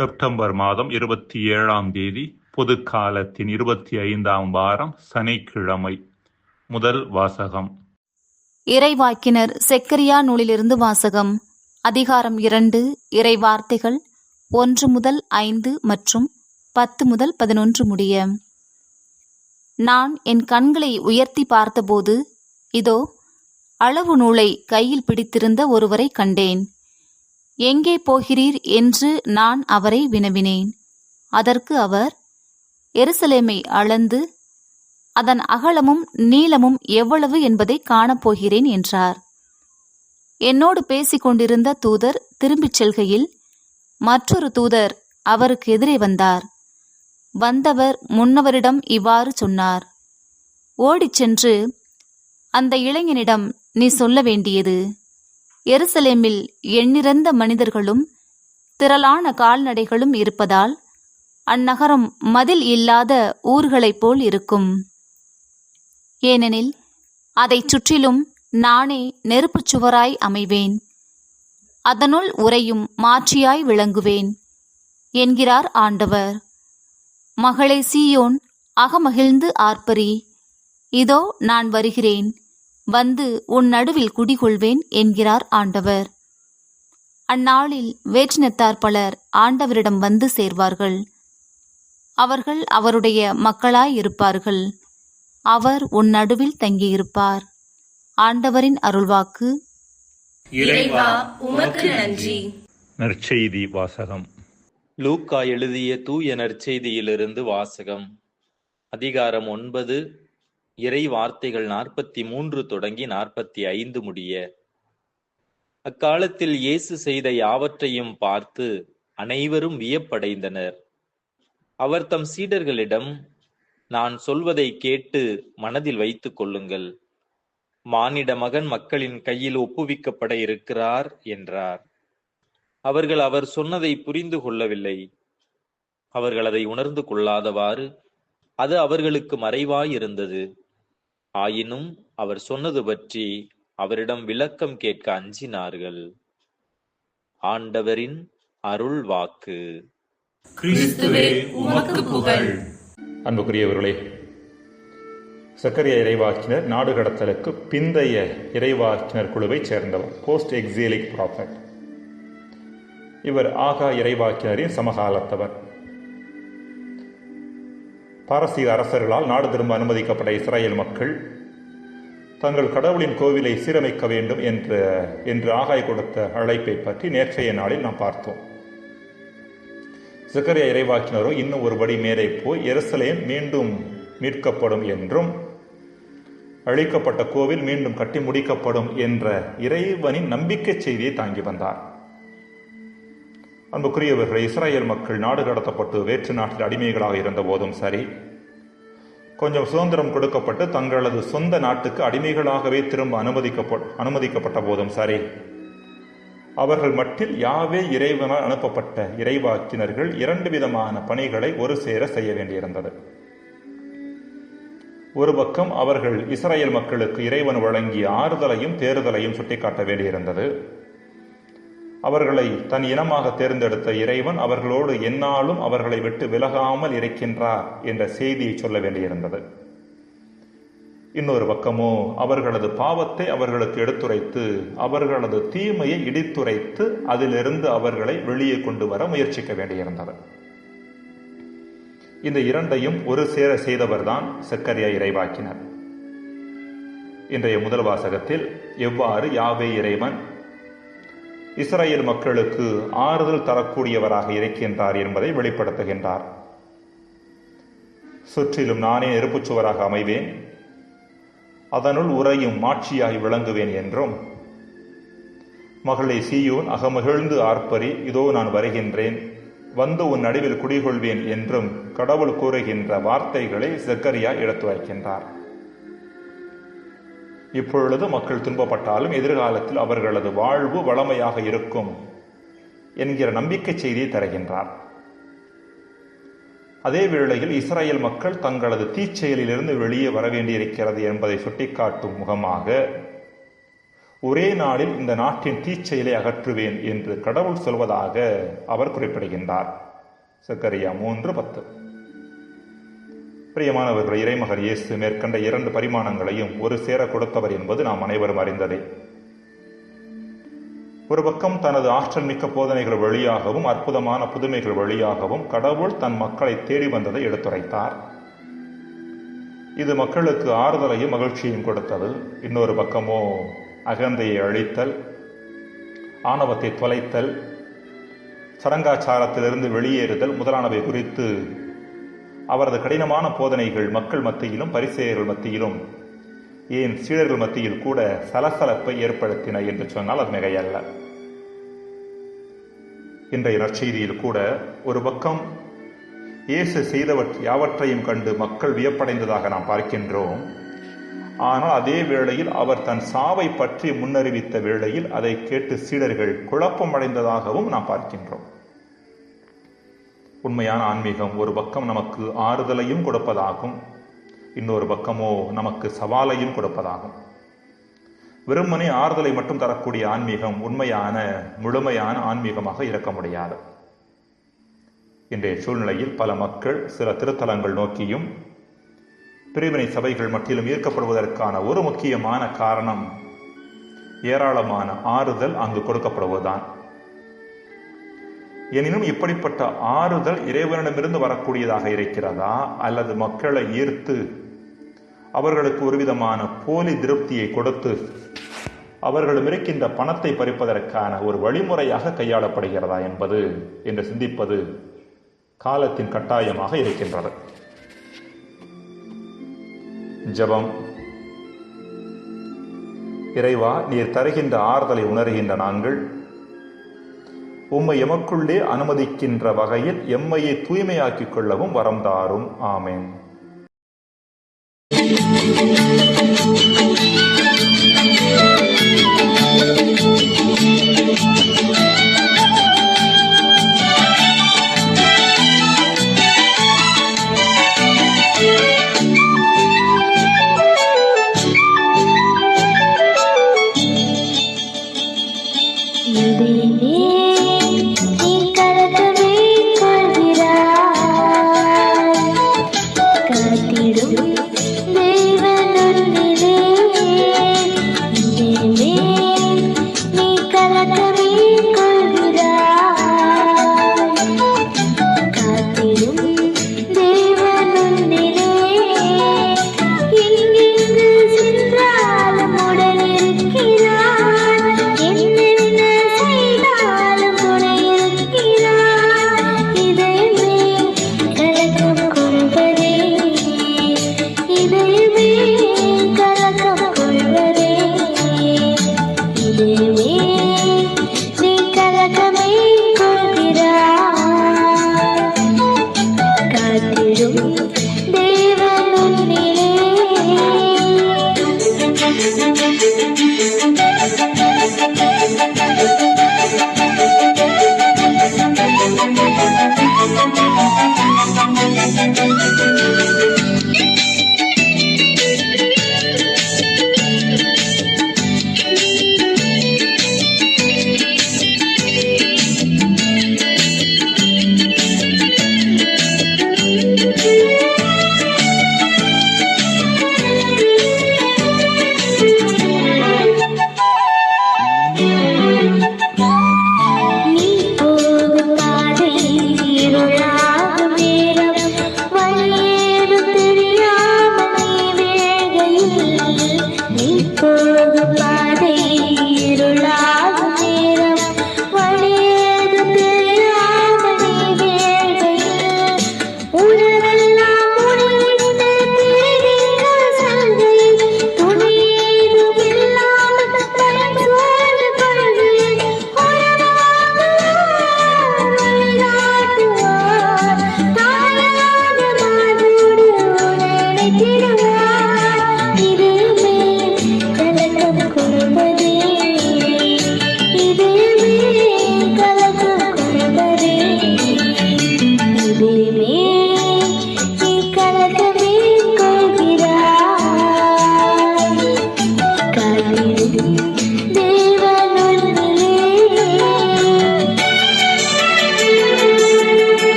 September மாதம் இருபத்தி ஏழாம் தேதி பொதுக்காலத்தின் இருபத்தி ஐந்தாம் வாரம் சனிக்கிழமை முதல் வாசகம். இறைவாக்கினர் செக்கரியா நூலிலிருந்து வாசகம். அதிகாரம் இரண்டு இறை வார்த்தைகள் ஒன்று முதல் ஐந்து மற்றும் பத்து முதல் பதினொன்று முடிய. நான் என் கண்களை உயர்த்தி பார்த்தபோது இதோ அளவு நூலை கையில் பிடித்திருந்த ஒருவரை கண்டேன். எங்கே போகிறீர் என்று நான் அவரை வினவினேன். அதற்கு அவர் எருசலேமை அளந்து அதன் அகலமும் நீளமும் எவ்வளவு என்பதை காணப்போகிறேன் என்றார். என்னோடு பேசிக் கொண்டிருந்த தூதர் திரும்பிச் செல்கையில் மற்றொரு தூதர் அவருக்கு எதிரே வந்தார். வந்தவர் முன்னவரிடம் இவ்வாறு சொன்னார் ஓடிச் சென்று அந்த இளைஞனிடம் நீ சொல்ல வேண்டியது எருசலேமில் எண்ணிறந்த மனிதர்களும் திரளான கால்நடைகளும் இருப்பதால் அந்நகரம் மதில் இல்லாத ஊர்களைப் போல் இருக்கும். ஏனெனில் அதைச் சுற்றிலும் நானே நெருப்புச் சுவராய் அமைவேன். அதனுள் உரையும் மாற்றியாய் விளங்குவேன் என்கிறார் ஆண்டவர். மகளே சீயோன் அகமகிழ்ந்து ஆர்ப்பரி. இதோ நான் வருகிறேன். வந்து உன் நடுவில் குடிகொள்வேன் என்கிறார் ஆண்டவர். அந்நாளில் வேற்றினத்தார் பலர் ஆண்டவரிடம் வந்து சேர்வார்கள். அவர்கள் அவருடைய மக்களாய் இருப்பார்கள். அவர் உன் நடுவில் தங்கியிருப்பார். ஆண்டவரின் அருள்வாக்கு. இறைவா உமக்கு நன்றி. நற்செய்தி வாசகம். லூக்கா எழுதிய தூய நற்செய்தியிலிருந்து வாசகம். அதிகாரம் ஒன்பது இறை வார்த்தைகள் நாற்பத்தி மூன்று தொடங்கி நாற்பத்தி ஐந்து முடிய அக்காலத்தில் இயேசு செய்த யாவற்றையும் பார்த்து அனைவரும் வியப்படைந்தனர். அவர் தம் சீடர்களிடம் நான் சொல்வதை கேட்டு மனதில் வைத்துக் கொள்ளுங்கள். மானிட மகன் மக்களின் கையில் ஒப்புவிக்கப்பட இருக்கிறார் என்றார். அவர்கள் அவர் சொன்னதை புரிந்து கொள்ளவில்லை. அவர்கள் அதை உணர்ந்து கொள்ளாதவாறு அது அவர்களுக்கு மறைவாயிருந்தது. ஆயினும் அவர் சொன்னது பற்றி அவரிடம் விளக்கம் கேட்க அஞ்சினார்கள். ஆண்டவரின் அருள் வாக்கு. கிறிஸ்துவே உமக்கு புகழ். அன்புக்குரியவர்களே சக்கரிய இறைவாக்கினர் நாடு கடத்தலுக்கு பிந்தைய இறைவாக்கினர் குழுவைச் சேர்ந்தவர் போஸ்ட் எக்ஸிலிக் ப்ராஃபட் இவர் ஆகா இறைவாக்கினரின் சமகாலத்தவர். பாரசீக அரசர்களால் நாடு திரும்ப அனுமதிக்கப்பட்ட இஸ்ரேல் மக்கள் தங்கள் கடவுளின் கோவிலை சீரமைக்க வேண்டும் என்று என்று ஆகாய் கொடுத்த அழைப்பை பற்றி நேற்றைய நாளில் நாம் பார்த்தோம். சிக்கரிய இறைவாக்கினரோ இன்னும் ஒருபடி மேலே போய் எருசலேம் மீண்டும் மீட்கப்படும் என்றும் அழிக்கப்பட்ட கோவில் மீண்டும் கட்டி முடிக்கப்படும் என்ற இறைவனின் நம்பிக்கை செய்தியை தாங்கி வந்தார். அன்புக்குரியவர்கள் இஸ்ரேல் மக்கள் நாடு கடத்தப்பட்டு வேற்று நாட்டில் அடிமைகளாக இருந்த போதும் சரி கொஞ்சம் சுதந்திரம் கொடுக்கப்பட்டு தங்களது சொந்த நாட்டுக்கு அடிமைகளாகவே திரும்ப அனுமதிக்கப்ப அனுமதிக்கப்பட்ட போதும் சரி. அவர்கள் மட்டில் யாவே இறைவனால் அனுப்பப்பட்ட இறைவாக்கினர்கள் இரண்டு விதமான பணிகளை ஒரு சேர செய்ய வேண்டியிருந்தது. ஒரு பக்கம் அவர்கள் இஸ்ரேல் மக்களுக்கு இறைவன் வழங்கிய ஆறுதலையும் தேறுதலையும் சுட்டிக்காட்ட வேண்டியிருந்தது. அவர்களை தன் இனமாக தேர்ந்தெடுத்த இறைவன் அவர்களோடு எந்நாளும் அவர்களை விட்டு விலகாமல் இருக்கின்றார் என்ற செய்தியை சொல்ல வேண்டியிருந்தது. இன்னொரு பக்கமோ அவர்களது பாவத்தை அவர்களுக்கு எடுத்துரைத்து அவர்களது தீமையை இடித்துரைத்து அதிலிருந்து அவர்களை வெளியே கொண்டு வர முயற்சிக்க வேண்டியிருந்தது. இந்த இரண்டையும் ஒரு சேர செய்தவர்தான் சக்கரியா இறைவாக்கினர். இன்றைய முதல் வாசகத்தில் எவ்வாறு யாவே இறைவன் இஸ்ரேல் மக்களுக்கு ஆறுதல் தரக்கூடியவராக இருக்கின்றார் என்பதை வெளிப்படுத்துகின்றார். சுற்றிலும் நானே நெருப்புச்சுவராக அமைவேன். அதனுள் உறையும் மாட்சியாகி விளங்குவேன் என்றும் மகளை சீயோன் அகமகிழ்ந்து ஆர்ப்பரி இதோ நான் வருகின்றேன் வந்து உன் நடுவில் குடிகொள்வேன் என்றும் கடவுள் கூறுகின்ற வார்த்தைகளை செக்கரியா எடுத்து வைக்கின்றார். இப்பொழுது மக்கள் துன்பப்பட்டாலும் எதிர்காலத்தில் அவர்களது வாழ்வு வளமையாக இருக்கும் என்கிற நம்பிக்கை செய்தியை தருகின்றார். அதே வேளையில் இஸ்ரேல் மக்கள் தங்களது தீச்செயலிலிருந்து வெளியே வர வேண்டியிருக்கிறது என்பதை சுட்டிக்காட்டும் முகமாக ஒரே நாளில் இந்த நாட்டின் தீச்செயலை அகற்றுவேன் என்று கடவுள் சொல்வதாக அவர் குறிப்பிடுகின்றார். சக்கரியா மூன்று பத்து. பிரியமானவர்கள் இறைமகர் இயேசு மேற்கண்ட இரண்டு பரிமாணங்களையும் ஒரு சேர கொடுத்தவர் என்பது நாம் அனைவரும் அறிந்ததே. ஒரு பக்கம் தனது ஆற்றல் மிக்க போதனைகள் வழியாகவும் அற்புதமான புதுமைகள் வழியாகவும் கடவுள் தன் மக்களை தேடி வந்ததை எடுத்துரைத்தார். இது மக்களுக்கு ஆறுதலையும் மகிழ்ச்சியையும் கொடுத்தது. இன்னொரு பக்கமோ அகந்தையை அழித்தல் ஆணவத்தை தொலைத்தல் சடங்காச்சாரத்திலிருந்து வெளியேறுதல் முதலானவை குறித்து அவரது கடினமான போதனைகள் மக்கள் மத்தியிலும் பரிசெயர்கள் மத்தியிலும் ஏன் சீடர்கள் மத்தியில் கூட சலசலப்பை ஏற்படுத்தின என்று சொன்னால் அது மிகையல்ல. இன்றைய நற்செய்தியில் கூட ஒரு பக்கம் இயேசு செய்தவற் யாவற்றையும் கண்டு மக்கள் வியப்படைந்ததாக நாம் பார்க்கின்றோம். ஆனால் அதே வேளையில் அவர் தன் சாவை பற்றி முன்னறிவித்த வேளையில் அதை கேட்டு சீடர்கள் குழப்பமடைந்ததாகவும் நாம் பார்க்கின்றோம். உண்மையான ஆன்மீகம் ஒரு பக்கம் நமக்கு ஆறுதலையும் கொடுப்பதாகும் இன்னொரு பக்கமோ நமக்கு சவாலையும் கொடுப்பதாகும். வெறுமனே ஆறுதலை மட்டும் தரக்கூடிய ஆன்மீகம் உண்மையான முழுமையான ஆன்மீகமாக இருக்க முடியாது. இன்றைய சூழ்நிலையில் பல மக்கள் சில திருத்தலங்கள் நோக்கியும் பிரிவினை சபைகள் மட்டிலும் ஈர்க்கப்படுவதற்கான ஒரு முக்கியமான காரணம் ஏராளமான ஆறுதல் அங்கு கொடுக்கப்படுவதுதான். எனினும் இப்படிப்பட்ட ஆறுதல் இறைவனிடமிருந்து வரக்கூடியதாக இருக்கிறதா? அல்லது மக்களை ஈர்த்து அவர்களுக்கு ஒரு விதமான போலி திருப்தியை கொடுத்து அவர்களும் இருக்கின்ற பணத்தை பறிப்பதற்கான ஒரு வழிமுறையாக கையாளப்படுகிறதா என்பது என்று சிந்திப்பது காலத்தின் கட்டாயமாக இருக்கின்றது. ஜெபம். இறைவா நீர் தருகின்ற ஆறுதலை உணர்கின்ற நாங்கள் உம்மை எமக்குள்ளே அனுமதிக்கின்ற வகையில் எம்மையை தூய்மையாக்கிக் கொள்ளவும் வரம் தாரும். ஆமேன்.